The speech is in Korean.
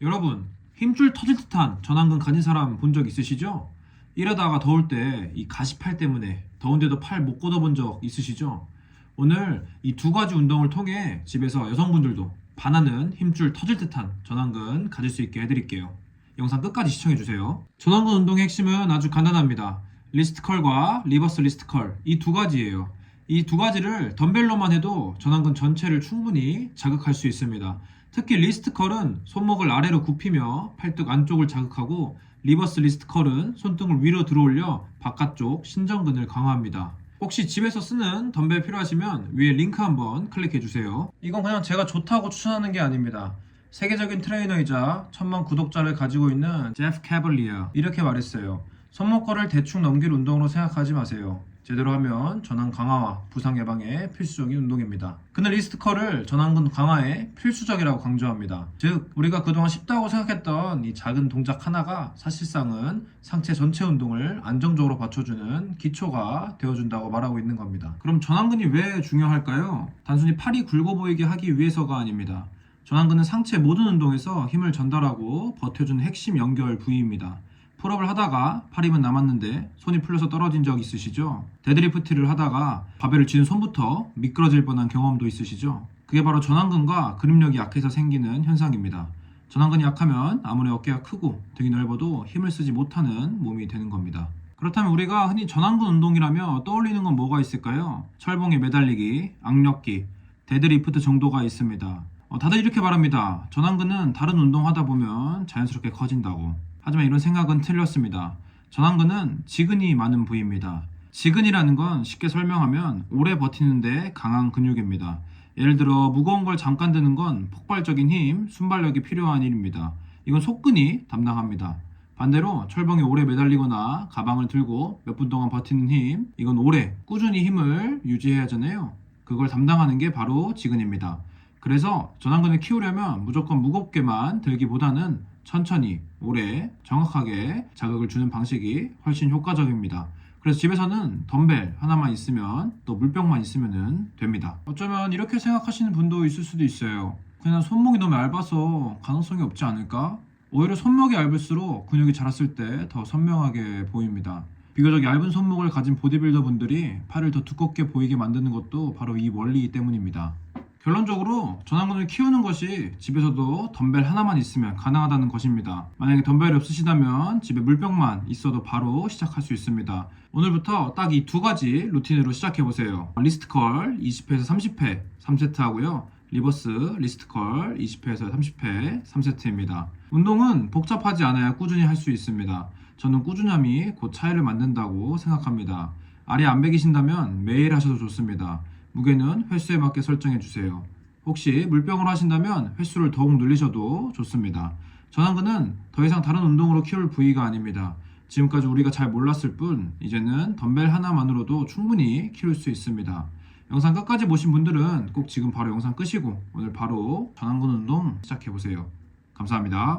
여러분, 힘줄 터질 듯한 전완근 가진 사람 본 적 있으시죠? 이러다가 더울 때 이 가시팔 때문에 더운데도 팔 못 걷어본 적 있으시죠? 오늘 이 두 가지 운동을 통해 집에서 여성분들도 반하는 힘줄 터질 듯한 전완근 가질 수 있게 해드릴게요. 영상 끝까지 시청해주세요. 전완근 운동의 핵심은 아주 간단합니다. 리스트 컬과 리버스 리스트 컬, 이 두 가지예요. 이 두 가지를 덤벨로만 해도 전완근 전체를 충분히 자극할 수 있습니다. 특히 리스트 컬은 손목을 아래로 굽히며 팔뚝 안쪽을 자극하고 리버스 리스트 컬은 손등을 위로 들어올려 바깥쪽 신전근을 강화합니다. 혹시 집에서 쓰는 덤벨 필요하시면 위에 링크 한번 클릭해 주세요. 이건 그냥 제가 좋다고 추천하는 게 아닙니다. 세계적인 트레이너이자 천만 구독자를 가지고 있는 제프 캐벌리어 이렇게 말했어요. 손목걸을 대충 넘길 운동으로 생각하지 마세요. 제대로 하면 전완 강화와 부상 예방에 필수적인 운동입니다. 그는 리스트컬을 전완근 강화에 필수적이라고 강조합니다. 즉, 우리가 그동안 쉽다고 생각했던 이 작은 동작 하나가 사실상은 상체 전체 운동을 안정적으로 받쳐주는 기초가 되어준다고 말하고 있는 겁니다. 그럼 전완근이 왜 중요할까요? 단순히 팔이 굵어 보이게 하기 위해서가 아닙니다. 전완근은 상체 모든 운동에서 힘을 전달하고 버텨주는 핵심 연결 부위입니다. 풀업을 하다가 팔 힘은 남았는데 손이 풀려서 떨어진 적 있으시죠? 데드리프트를 하다가 바벨을 쥐는 손부터 미끄러질 뻔한 경험도 있으시죠? 그게 바로 전완근과 근육력이 약해서 생기는 현상입니다. 전완근이 약하면 아무리 어깨가 크고 등이 넓어도 힘을 쓰지 못하는 몸이 되는 겁니다. 그렇다면 우리가 흔히 전완근 운동이라며 떠올리는 건 뭐가 있을까요? 철봉에 매달리기, 악력기, 데드리프트 정도가 있습니다. 어, 다들 이렇게 말합니다. 전완근은 다른 운동하다 보면 자연스럽게 커진다고. 하지만 이런 생각은 틀렸습니다. 전완근은 지근이 많은 부위입니다. 지근이라는 건 쉽게 설명하면 오래 버티는데 강한 근육입니다. 예를 들어 무거운 걸 잠깐 드는 건 폭발적인 힘, 순발력이 필요한 일입니다. 이건 속근이 담당합니다. 반대로 철봉에 오래 매달리거나 가방을 들고 몇 분 동안 버티는 힘, 이건 오래 꾸준히 힘을 유지해야 하잖아요. 그걸 담당하는 게 바로 지근입니다. 그래서 전완근을 키우려면 무조건 무겁게만 들기보다는 천천히, 오래, 정확하게 자극을 주는 방식이 훨씬 효과적입니다. 그래서 집에서는 덤벨 하나만 있으면 또 물병만 있으면 됩니다. 어쩌면 이렇게 생각하시는 분도 있을 수도 있어요. 그냥 손목이 너무 얇아서 가능성이 없지 않을까? 오히려 손목이 얇을수록 근육이 자랐을 때 더 선명하게 보입니다. 비교적 얇은 손목을 가진 보디빌더 분들이 팔을 더 두껍게 보이게 만드는 것도 바로 이 원리 때문입니다. 결론적으로 전완근을 키우는 것이 집에서도 덤벨 하나만 있으면 가능하다는 것입니다. 만약에 덤벨이 없으시다면 집에 물병만 있어도 바로 시작할 수 있습니다. 오늘부터 딱 이 두 가지 루틴으로 시작해 보세요. 리스트컬 20회에서 30회 3세트 하고요. 리버스 리스트컬 20회에서 30회 3세트입니다. 운동은 복잡하지 않아야 꾸준히 할 수 있습니다. 저는 꾸준함이 곧 차이를 만든다고 생각합니다. 아래 안 베기신다면 매일 하셔도 좋습니다. 무게는 횟수에 맞게 설정해 주세요. 혹시 물병을 하신다면 횟수를 더욱 늘리셔도 좋습니다. 전완근은 더 이상 다른 운동으로 키울 부위가 아닙니다. 지금까지 우리가 잘 몰랐을 뿐 이제는 덤벨 하나만으로도 충분히 키울 수 있습니다. 영상 끝까지 보신 분들은 꼭 지금 바로 영상 끄시고 오늘 바로 전완근 운동 시작해 보세요. 감사합니다.